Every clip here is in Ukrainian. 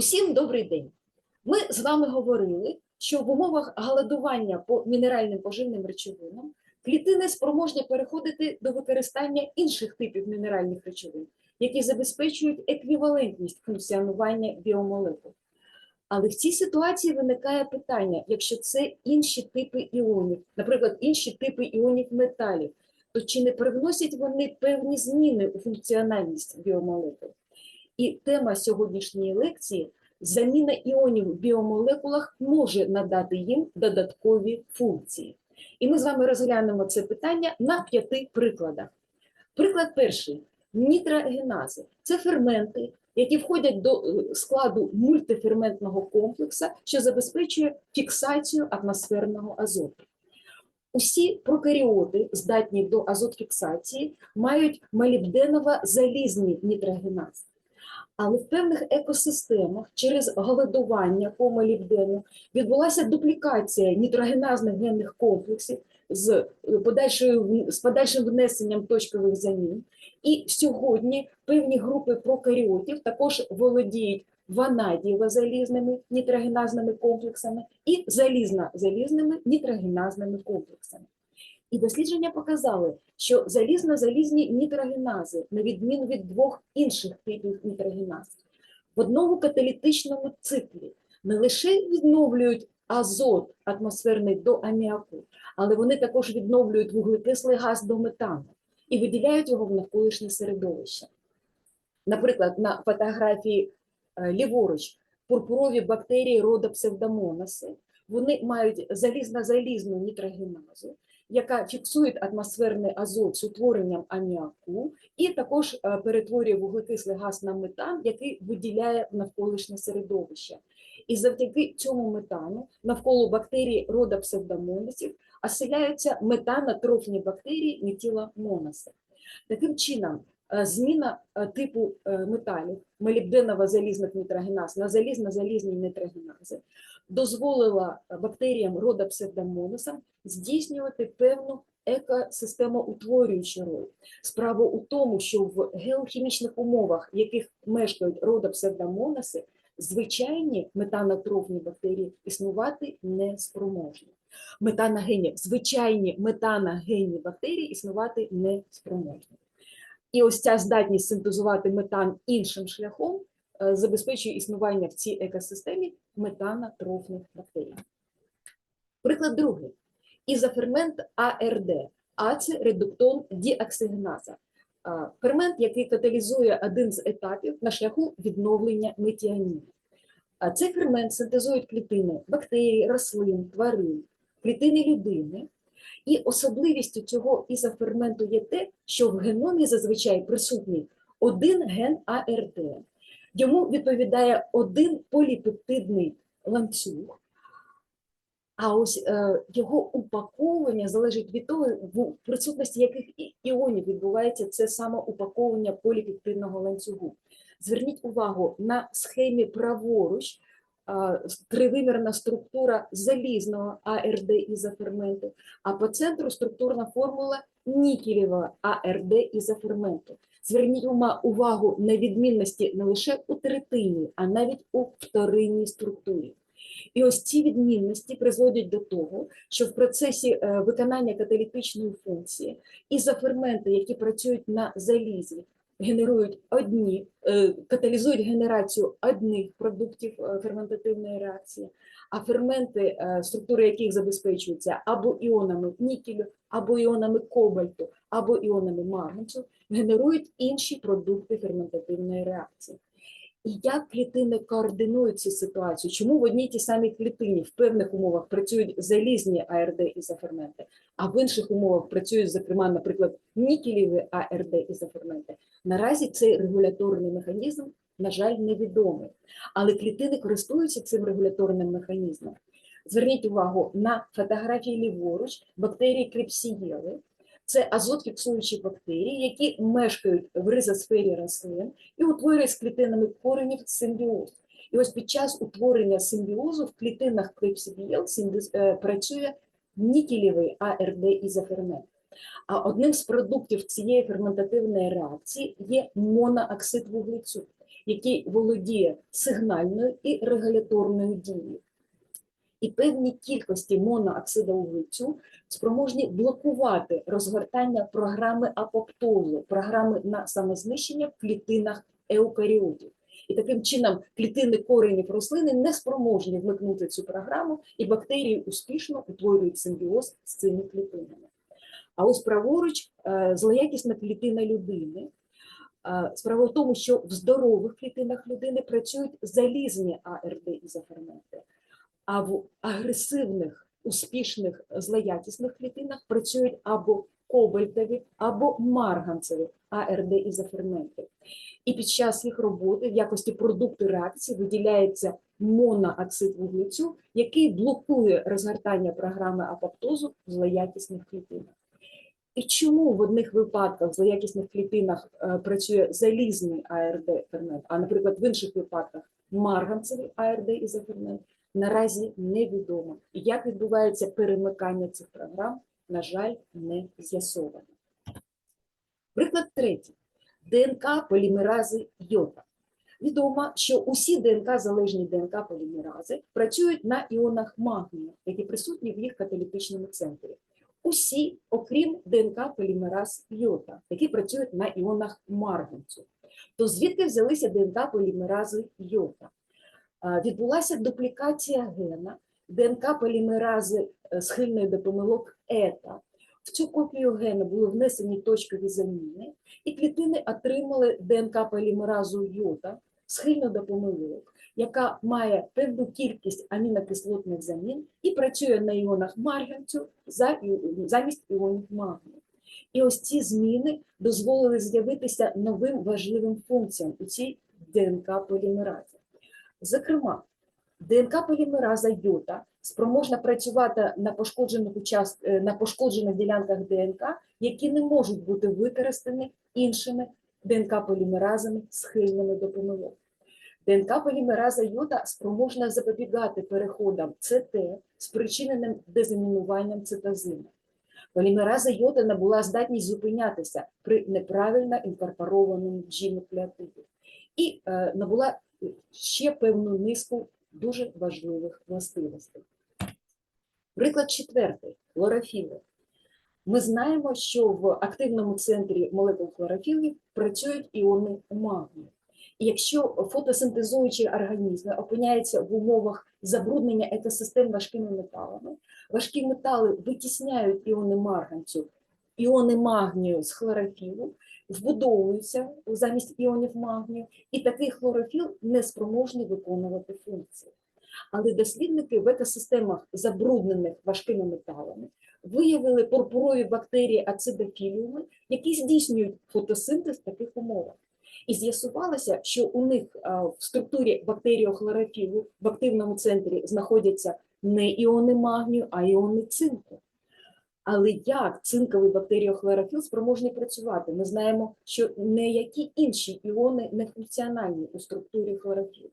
Усім добрий день. Ми з вами говорили, що в умовах голодування по мінеральним поживним речовинам клітини спроможні переходити до використання інших типів мінеральних речовин, які забезпечують еквівалентність функціонування біомолекул. Але в цій ситуації виникає питання: якщо це інші типи іонів, наприклад, інші типи іонів металів, то чи не привносять вони певні зміни у функціональність біомолекул? І тема сьогоднішньої лекції заміна іонів в біомолекулах може надати їм додаткові функції. І ми з вами розглянемо це питання на п'яти прикладах. Приклад перший нітрогенази це ферменти, які входять до е, складу мультиферментного комплексу, що забезпечує фіксацію атмосферного азоту. Усі прокаріоти, здатні до азотфіксації, мають молібденово-залізні нітрогенази. Але в певних екосистемах через голодування по молібдену відбулася дуплікація нітрогеназних генних комплексів з е, з подальшим внесенням точкових замін. І сьогодні певні групи прокаріотів також володіють ванадієво-залізними нітрогеназними комплексами і залізно-залізними нітрогеназними комплексами. І дослідження показали, що залізно-залізні нітрогенази, на відміну від двох інших типів нітрогеназ, в одному каталітичному циклі не лише відновлюють азот атмосферний до аміаку, але вони також відновлюють вуглекислий газ до метану і виділяють його в навколишнє середовище. Наприклад, на фотографії е, ліворуч пурпурові бактерії рода псевдомонаси, вони мають залізно-залізну нітрогеназу, яка фіксує атмосферний азот з утворенням аміаку, і також е, перетворює вуглекислий газ на метан, який виділяє навколишнє середовище. І завдяки цьому метану навколо бактерій рода псевдомонасів оселяються метанотрофні бактерії метіламонаси. Таким чином, зміна е, типу е, металів молібденово-залізних нітрогеназ на залізно-залізні нітрогенази дозволила бактеріям рода псевдомонасам здійснювати певну екосистемоутворюючу роль. Справа у тому, що в геохімічних умовах, в яких мешкають рода псевдомонаси, звичайні метанотрофні бактерії існувати не спроможні. Метаногенні, звичайні метаногенні бактерії існувати не спроможні. І ось ця здатність синтезувати метан іншим шляхом е, забезпечує існування в цій екосистемі метанотрофних бактерій. Приклад другий. Ізофермент АРД. А це діоксигеназа. Фермент, який каталізує один з етапів на шляху відновлення метіаніну. А Цей фермент синтезують клітини бактерій, рослин, тварин, клітини людини. І особливістю цього ізоферменту є те, що в геномі зазвичай присутній один ген АРТ. Йому відповідає один поліпептидний ланцюг, а ось е, його упаковування залежить від того, в присутності яких іонів відбувається це саме упаковування поліпептидного ланцюгу. Зверніть увагу на схемі праворуч тривимірна структура залізного АРД ізоферменту, а по центру структурна формула нікелєва АРД ізоферменту. Зверніть увагу на відмінності не лише у третині, а навіть у вторинній структурі. І ось ці відмінності призводять до того, що в процесі е, виконання каталітичної функції ізоферменти, які працюють на залізі, генерують одні, е, каталізують генерацію одних продуктів е, ферментативної реакції, а ферменти, е, структури яких забезпечуються або іонами нікелю, або іонами кобальту, або іонами марганцю, генерують інші продукти ферментативної реакції. І як клітини координують цю ситуацію? Чому в одній тій самій клітині в певних умовах працюють залізні АРД ізоферменти, а в інших умовах працюють, зокрема, наприклад, нікелєві АРД ізоферменти? Наразі цей регуляторний механізм, на жаль, невідомий. Але клітини користуються цим регуляторним механізмом. Зверніть увагу на фотографії ліворуч бактерії кліпсієли. Це азотфіксуючі бактерії, які мешкають в ризосфері рослин і утворюють з клітинами коренів симбіоз. І ось під час утворення симбіозу в клітинах клепсібієл е, працює нікелєвий АРД ізофермент. А одним з продуктів цієї ферментативної реакції є монооксид вуглецю, який володіє сигнальною і регуляторною дією. І певні кількості монооксида вуглецю спроможні блокувати розгортання програми апоптозу, програми на самознищення в клітинах еукаріотів. І таким чином клітини коренів рослини не спроможні вмикнути цю програму, і бактерії успішно утворюють симбіоз з цими клітинами. А ось праворуч е, злоякісна клітина людини. Е, Справа в тому, що в здорових клітинах людини працюють залізні АРД ізоферменти, а в агресивних, успішних злоякісних клітинах працюють або кобальтові, або марганцеві АРД ізоферменти. І під час їх роботи в якості продукту реакції виділяється монооксид вуглецю, який блокує розгортання програми апоптозу в злоякісних клітинах. І чому в одних випадках в злоякісних клітинах е, працює залізний АРД фермент, а, наприклад, в інших випадках марганцевий АРД ізофермент, наразі невідомо. Як відбувається перемикання цих програм, на жаль, не з'ясовано. Приклад третій. ДНК полімерази йота. Відомо, що усі ДНК-залежні ДНК-полімерази працюють на іонах магнію, які присутні в їх каталітичному центрі. Усі, окрім ДНК-полімераз йота, які працюють на іонах марганцю. То звідки взялися ДНК-полімерази йота? А, Відбулася дуплікація гена ДНК-полімерази е, схильної до помилок ета. В цю копію гена були внесені точкові заміни, і клітини отримали ДНК-полімеразу йота, схильну до помилок, яка має певну кількість амінокислотних замін і працює на іонах марганцю за замість іонів магнію. І ось ці зміни дозволили з'явитися новим важливим функціям у цій ДНК-полімеразі. Зокрема, ДНК-полімераза йота спроможна працювати на пошкоджених, участ... е, на пошкоджених ділянках ДНК, які не можуть бути використані іншими ДНК-полімеразами, схильними до помилок. ДНК-полімераза йода спроможна запобігати переходам ЦТ, спричиненим дезамінуванням цитозину. Полімераза йода набула здатність зупинятися при неправильно інкорпорованому G-нуклеотиді і е, набула ще певну низку дуже важливих властивостей. Приклад четвертий хлорофіли. Ми знаємо, що в активному центрі молекул хлорофілів працюють іони магнію. І якщо фотосинтезуючі організми опиняються в умовах забруднення екосистем важкими металами, важкі метали витісняють іони марганцю, іони магнію з хлорофілу, вбудовуються замість іонів магнію, і такий хлорофіл не спроможний виконувати функції. Але дослідники в екосистемах, забруднених важкими металами, виявили пурпурові бактерії ацидофіліуми, які здійснюють фотосинтез в таких умовах. І з'ясувалося, що у них в структурі бактеріохлорофілу в активному центрі знаходяться не іони магнію, а іони цинку. Але як цинковий бактеріохлорофіл спроможний працювати? Ми знаємо, що ніякі інші іони не функціональні у структурі хлорофілу.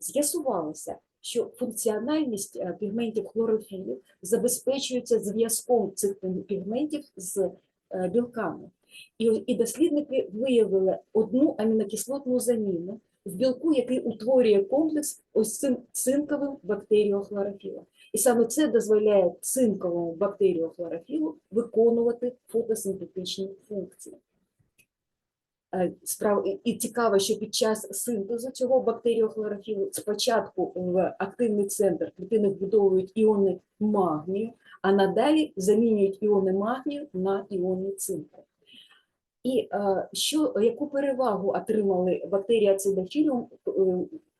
З'ясувалося, що функціональність е, пігментів хлорофілів забезпечується зв'язком цих пігментів з е, білками. І, і дослідники виявили одну амінокислотну заміну в білку, який утворює комплекс ось цим цинковим бактеріохлорофілом. І саме це дозволяє цинковому бактеріохлорофілу виконувати фотосинтетичні функції. Е, і- І цікаво, що під час синтезу цього бактеріохлорофілу спочатку в активний центр клітини вбудовують іони магнію, а надалі замінюють іони магнію на іони цинку. І е, що, яку перевагу отримали бактерії ацидофіліум, е,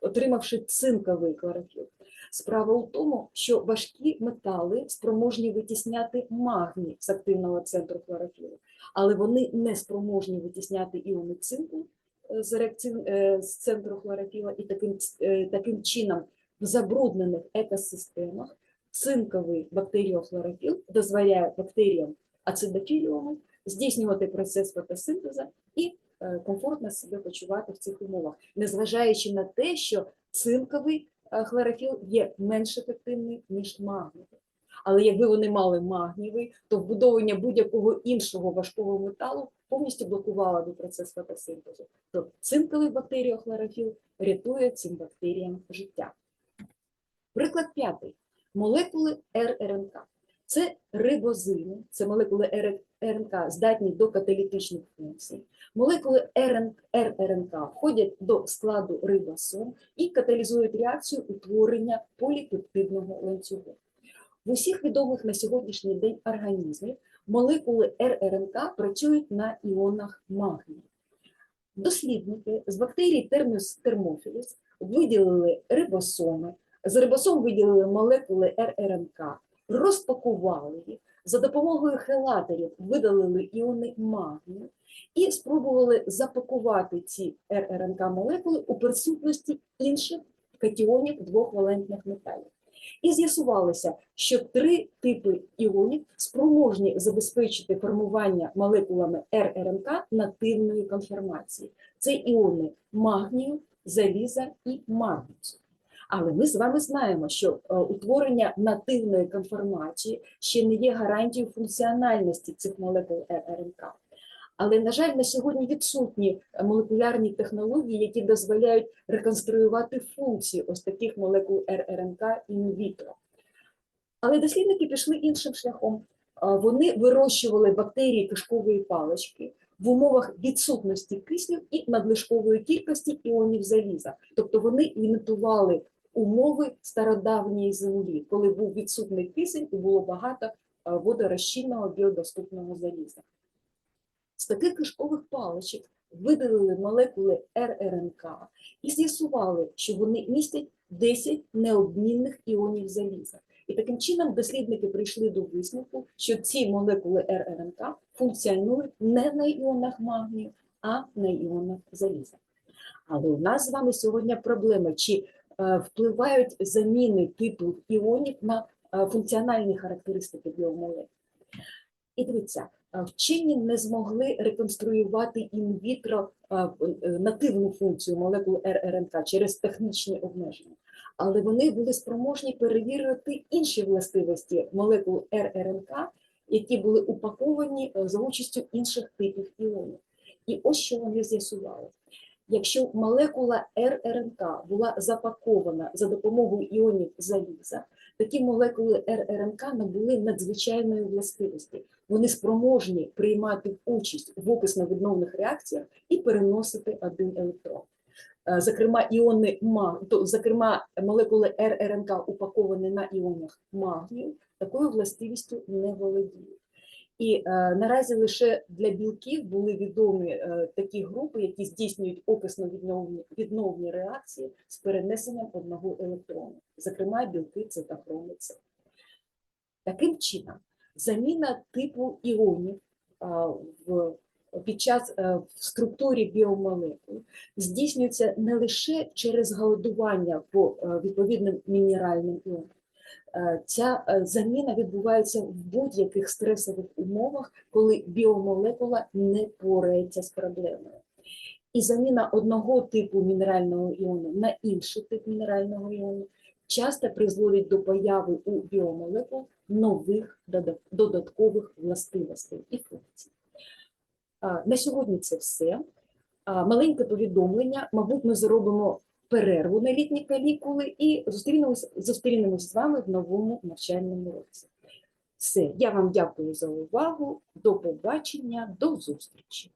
отримавши цинковий хлорофіл? Справа у тому, що важкі метали спроможні витісняти магній з активного центру хлорофілу, але вони не спроможні витісняти іони цинку е, з, реакцій- е, з центру хлорофіла, і таким, е, таким чином в забруднених екосистемах цинковий бактеріохлорофіл дозволяє бактеріям ацидофіліуму здійснювати процес фотосинтезу і комфортно себе почувати в цих умовах, незважаючи на те, що цинковий хлорофіл є менш ефективний, ніж магнієвий. Але якби вони мали магнієвий, то вбудовування будь-якого іншого важкого металу повністю блокувало би процес фотосинтезу. То цинковий бактеріохлорофіл рятує цим бактеріям життя. Приклад п'ятий. Молекули РРНК. Це рибозини, це молекули РНК здатні до каталітичних функцій. Молекули РН РРНК входять до складу рибосом і каталізують реакцію утворення поліпептидного ланцюгу. В усіх відомих на сьогоднішній день організмів молекули РРНК працюють на іонах магнію. Дослідники з бактерій thermophilus виділили рибосоми, з рибосом виділили молекули РРНК, розпакували їх, за допомогою хелаторів видалили іони магнію і спробували запакувати ці РРНК молекули у присутності інших катіонів двохвалентних металів. І з'ясувалося, що три типи іонів спроможні забезпечити формування молекулами РРНК нативної конформації. Це іони магнію, заліза і магніцу. Але ми з вами знаємо, що е, утворення нативної конформації ще не є гарантією функціональності цих молекул РНК. Але, на жаль, на сьогодні відсутні е, молекулярні технології, які дозволяють реконструювати функції ось таких молекул РНК інвітро. Але дослідники пішли іншим шляхом. Е, Вони вирощували бактерії кишкової палички в умовах відсутності кисню і надлишкової кількості іонів заліза. Тобто вони імітували умови стародавньої землі, коли був відсутний кисень і було багато е, водорозчинного біодоступного заліза. З таких кишкових паличок видалили молекули РРНК і з'ясували, що вони містять 10 необмінних іонів заліза. І таким чином дослідники прийшли до висновку, що ці молекули РРНК функціонують не на іонах магнію, а на іонах заліза. Але у нас з вами сьогодні проблема, чи впливають заміни типу іонів на е, функціональні характеристики біомолекул. І дивіться, е, вчені не змогли реконструювати інвітро е, е, нативну функцію молекул РРНК через технічні обмеження. Але вони були спроможні перевірити інші властивості молекул РРНК, які були упаковані е, за участю інших типів іонів. І ось що вони з'ясували. Якщо молекула РРНК була запакована за допомогою іонів заліза, такі молекули РРНК набули надзвичайної властивості. Вони спроможні приймати участь в описно-відновних реакціях і переносити один електрон. Е, Зокрема, іони то, зокрема, молекули РРНК упаковані на іонах магнію, такою властивістю не володіють. І е, наразі лише для білків були відомі е, такі групи, які здійснюють описно-відновні відновні реакції з перенесенням одного електрона, зокрема білки цитохроми С. Таким чином, заміна типу іонів а, в, під час е, в структурі біомолекул здійснюється не лише через голодування по е, відповідним мінеральним іонам. Е, Ця е, заміна відбувається в будь-яких стресових умовах, коли біомолекула не порається з проблемою. І заміна одного типу мінерального іону на інший тип мінерального іону часто призводить до появи у біомолекул нових додаткових властивостей і функцій. На сьогодні це все. Маленьке повідомлення. Мабуть, ми зробимо перерву на літні канікули і зустрінемось, зустрінемось з вами в новому навчальному році. Все, я вам дякую за увагу. До побачення, до зустрічі.